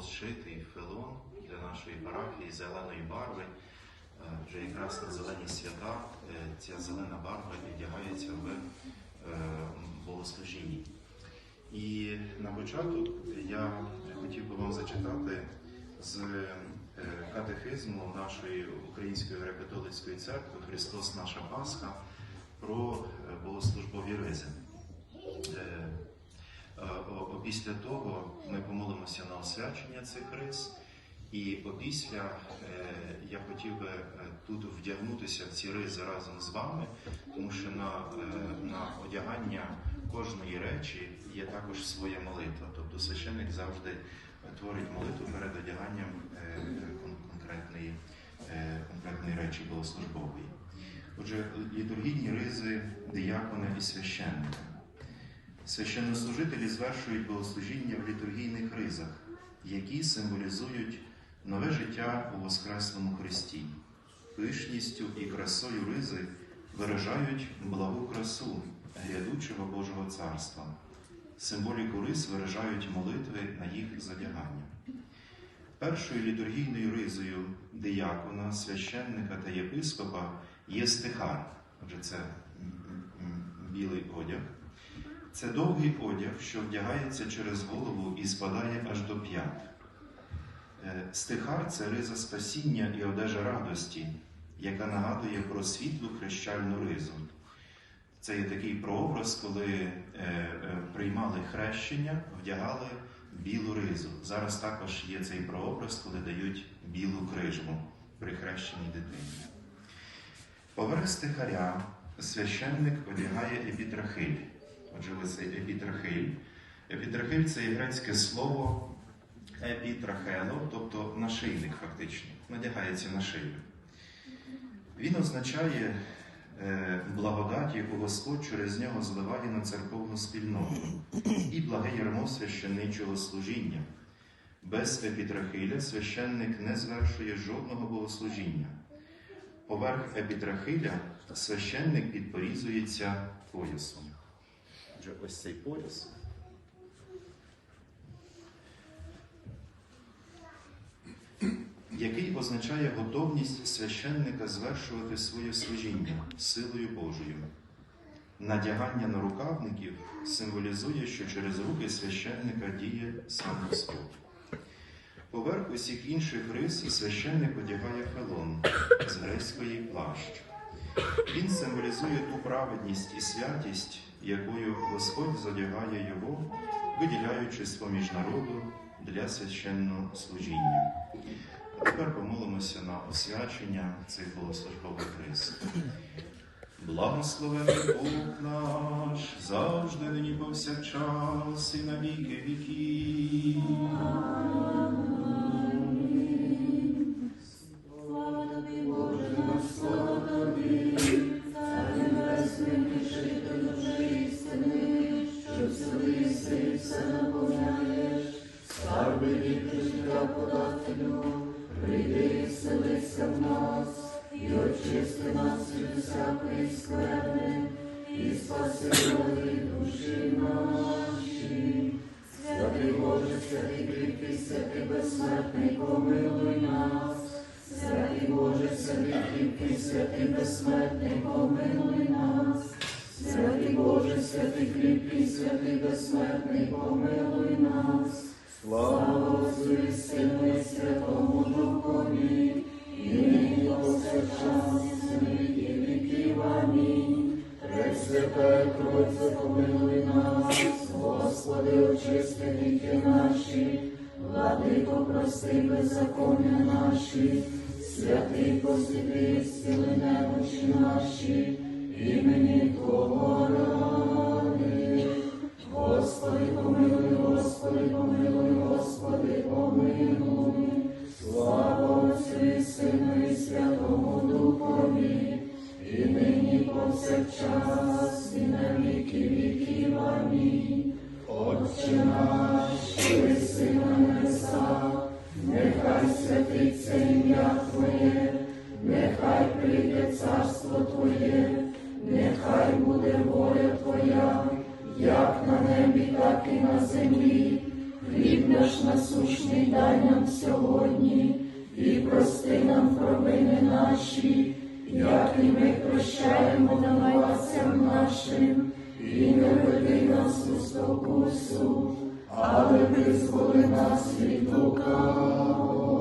Зшитий филон для нашої парафії зеленої барви. Е, Вже якраз на зелені свята е, ця зелена барва віддягається в е, богослужінні. І на початок я хотів би вам зачитати з катехизму нашої Української греко-католицької церкви Христос наша Пасха про богослужбові ризи. Опісля того ми помолимося на освячення цих рис, і опісля е, я хотів би е, тут вдягнутися в ці ризи разом з вами, тому що на, е, на одягання кожної речі є також своя молитва. Тобто священник завжди творить молитву перед одяганням конкретної, конкретної речі богослужбової. Отже, літургійні ризи диякона і священника. Священнослужителі звершують богослужіння в літургійних ризах, які символізують нове життя у Воскреслому Христі. Пишністю і красою ризи виражають благу красу грядучого Божого Царства. Символіку рис виражають молитви на їх задягання. Першою літургійною ризою диякона, священника та єпископа є стихар, отже, це білий одяг. Це довгий одяг, що вдягається через голову і спадає аж до п'ят. Е, Стихар це риза спасіння і одежа радості, яка нагадує про світлу хрещальну ризу. Це є такий прообраз, коли е, е, приймали хрещення, вдягали білу ризу. Зараз також є цей прообраз, коли дають білу крижму при хрещенні дитині. Поверх стихаря священник одягає епітрахиль. Отже, цей епітрахиль. Епітрахиль це є грецьке слово епітрахело, тобто нашийник фактично, надягається на шию. Він означає е, благодать, яку Господь через нього зливає на церковну спільноту і благе ярмо священничого служіння. Без епітрахиля священник не звершує жодного богослужіння. Поверх епітрахиля священник підпорізується поясом. Отже, ось цей пояс. Який означає готовність священника звершувати своє служіння силою Божою. Надягання на рукавників символізує, що через руки священника діє сам Господь. Поверх усіх інших рис священник одягає фелон з грецької плащ. Він символізує ту праведність і святість, якою Господь задягає його, виділяючи з-поміж народу для священного служіння. А тепер помолимося на освячення цих богослужбових рис. Благословений Бог наш, завжди нині повсякчас і на віки віків. Безсмертний, помилуй нас. Святий Боже, святий кріпкий, святий безсмертний, помилуй нас. Святий Боже, святий кріпкий, святий безсмертний, помилуй нас. Слава Отцю і Сину і Святому Духові, і нині повсякчас, і віки віків. Амінь. Пресвятая Тройця, помилуй нас, Господи, очисти віки наші, Владико, прости беззаконня наші, святий посвяти, зціли немочі наші, імені Твого ради. Господи, помилуй, Господи, помилуй, Господи, помилуй. Слава Отцю і Сину і Святому Духові, і нині повсякчас, і на віки віків. Амінь. Отче наш, святиться ім'я Твоє, нехай прийде царство Твоє, нехай буде воля Твоя, як на небі, так і на землі. Хліб наш насущний дай нам сьогодні і прости нам провини наші, як і ми прощаємо винуватцям нашим, і не веди нас у спокусу, але визволи нас від лукавого.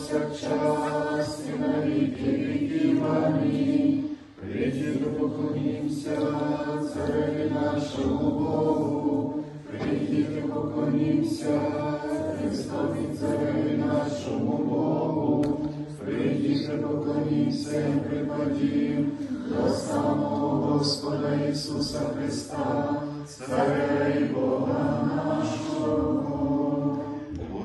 повсякчас і на віки віків. Амінь. Прийдіть, цареві нашому Богу. Прийдіть, поклонімся Христові цареві нашому Богу. Прийдіть, поклонімся і припадім до самого Господа Ісуса Христа, Царя і Бога нашого.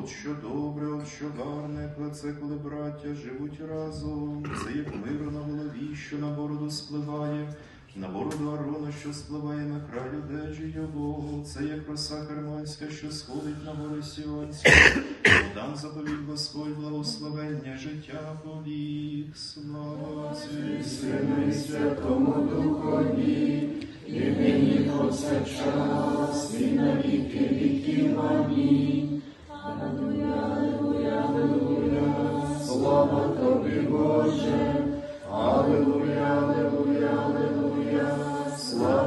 От що добре, от що гарне, це, коли браття живуть разом, це як миро на голові, що на бороду спливає, на бороду Арона, що спливає на край одежі його, це як роса Карманська, що сходить на гори Сіонські, там заповідь Господь благословення, життя повік, слава Сину і Святому Духові, і нині повсякчас, і на віки віків. Амінь. Слава Тобі, Боже. Аллилуйя, аллилуйя, аллилуйя, слава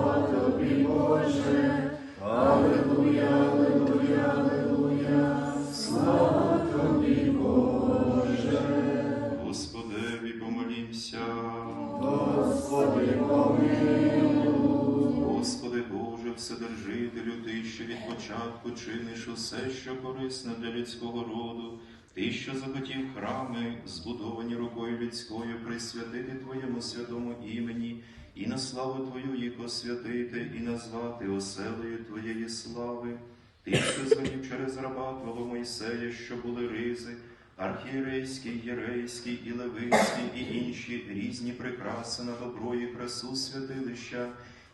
початку чиниш усе, що корисне для людського роду, Ти, що захотів храми, збудовані рукою людською, присвятити Твоєму святому імені, і на славу Твою їх освятити, і назвати оселею Твоєї слави. Ти, що звелів через раба Твого Мойсея, що були ризи, архієрейський, єрейський і левицький, і інші різні прикраси на добро і красу святилища,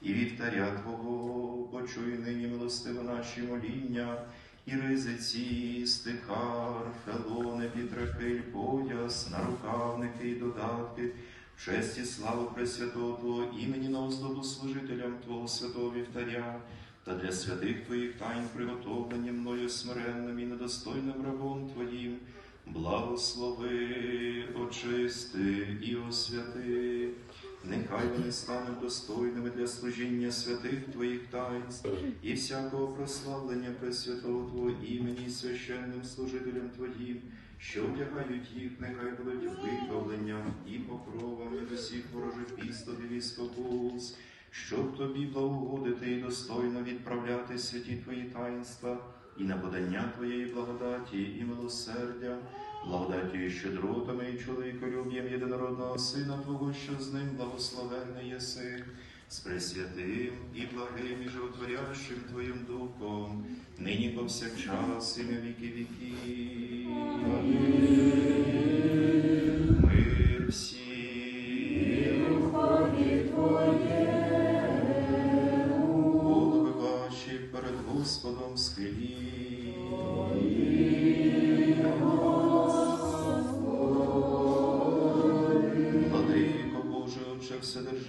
і вівтаря Твого, почуй нині милостиво наші моління, і ризиці, стихар, фелони, пітрахиль, пояс, нарукавники і додатки, в честь і славу Пресвятого Твого імені на оздобу служителям Твого святого вівтаря, та для святих Твоїх тайн приготовлені мною смиренним і недостойним рабом Твоїм, благослови, очисти і освяти. Нехай вони стануть достойними для служіння святих Твоїх таїнств і всякого прославлення Пресвятого Твого імені священним служителям Твоїм, що одягають їх, нехай будуть виправленням і покровами від усіх ворожих пістолів і спокус, щоб тобі благогодити і достойно відправляти святі Твої таїнства і на подання Твоєї благодаті і милосердя, благодаттю щедротами і чоловіколюб'ям єдинородного Сина Твого, що з ним благословенний єси, з пресвятим і благим і животворящим Твоїм Духом, нині повсякчас і на віки віки. Мир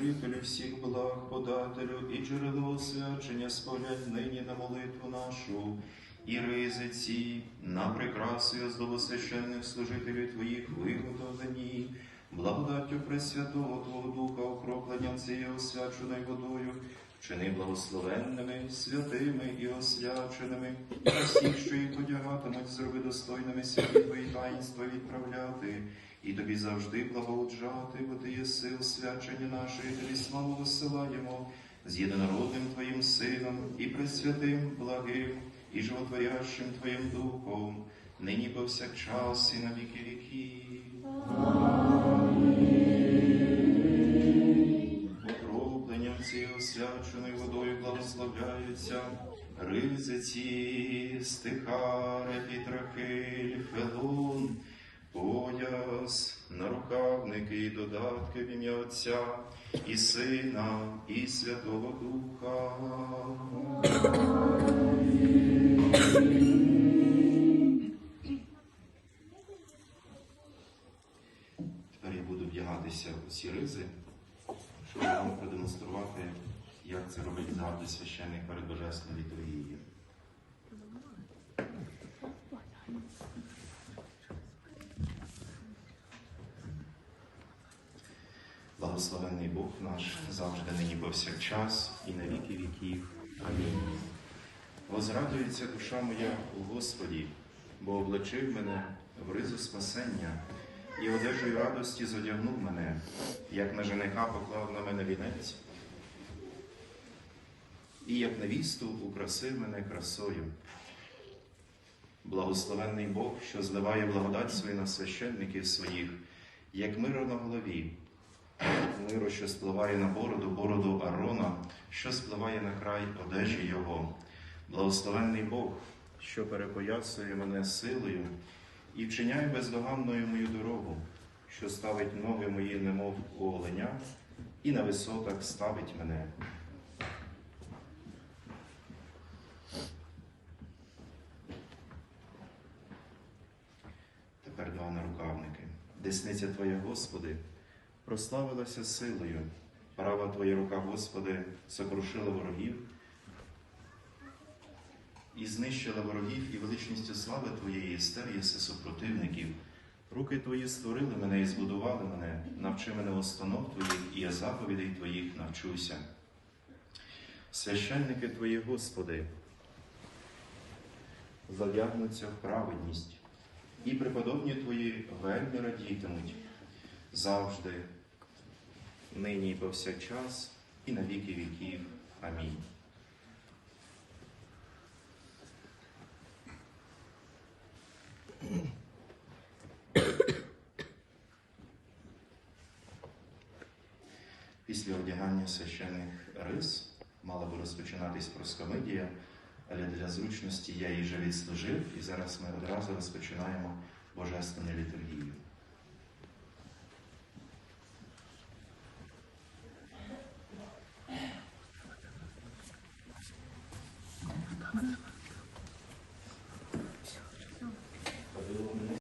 Вседержителю всіх благ, подателю і джерело освячення, споглядь нині на молитву нашу. І ризиці, на прикраси і священних служителів Твоїх виготовлені, благодаттю Пресвятого Твого Духа, окропленням цією освяченою водою, в Чини благословенними, святими і освяченими, а всіх, що їх одягатимуть, зроби достойними святі твої таїнства відправляти, і тобі завжди благоуджати, бо ти є сил свячення нашої, тобі славу висилаємо з єдинородним Твоїм Сином і пресвятим, благим і животворящим Твоїм Духом, нині повсякчас і на віки віків. Окропленням цією освяченою водою благословляються ризиці, стихари, пітрахиль, фелун, пояс, нарукавники і додатки в ім'я Отця і Сина, і Святого Духа. Тепер я буду вдягатися у ці ризи, щоб вам продемонструвати, як це робить завжди священник перед Божественною літургією. Благословенний Бог наш завжди нині повсякчас і на віки віків. Амінь. Возрадується душа моя у Господі, бо облачив мене в ризу спасення і одежею радості зодягнув мене, як на жениха поклав на мене вінець, і як невісту украсив мене красою. Благословенний Бог, що зливає благодать свою на священників своїх, як миро на голові, миро, що спливає на бороду, бороду Арона, що спливає на край одежі Його. Благословенний Бог, що перепоясує мене силою і вчиняє бездоганною мою дорогу, що ставить ноги мої, немов у оленя, і на висотах ставить мене. Тепер два нарукавники. Десниця Твоя, Господи, прославилася силою, права Твоя рука, Господи, сокрушила ворогів і знищила ворогів, і величністю слави Твоєї стер єси супротивників. Руки Твої створили мене і збудували мене, навчи мене установ Твоїх, і я заповідей Твоїх навчуся. Священники Твої, Господи, зав'ягнуться в праведність, і преподобні Твої вельми радітимуть завжди, нині і повсякчас, і на віки віків. Амінь. Після одягання священних рис мала би розпочинатись проскомидія, але для зручності я її вже відслужив, і зараз ми одразу розпочинаємо божественну літургію.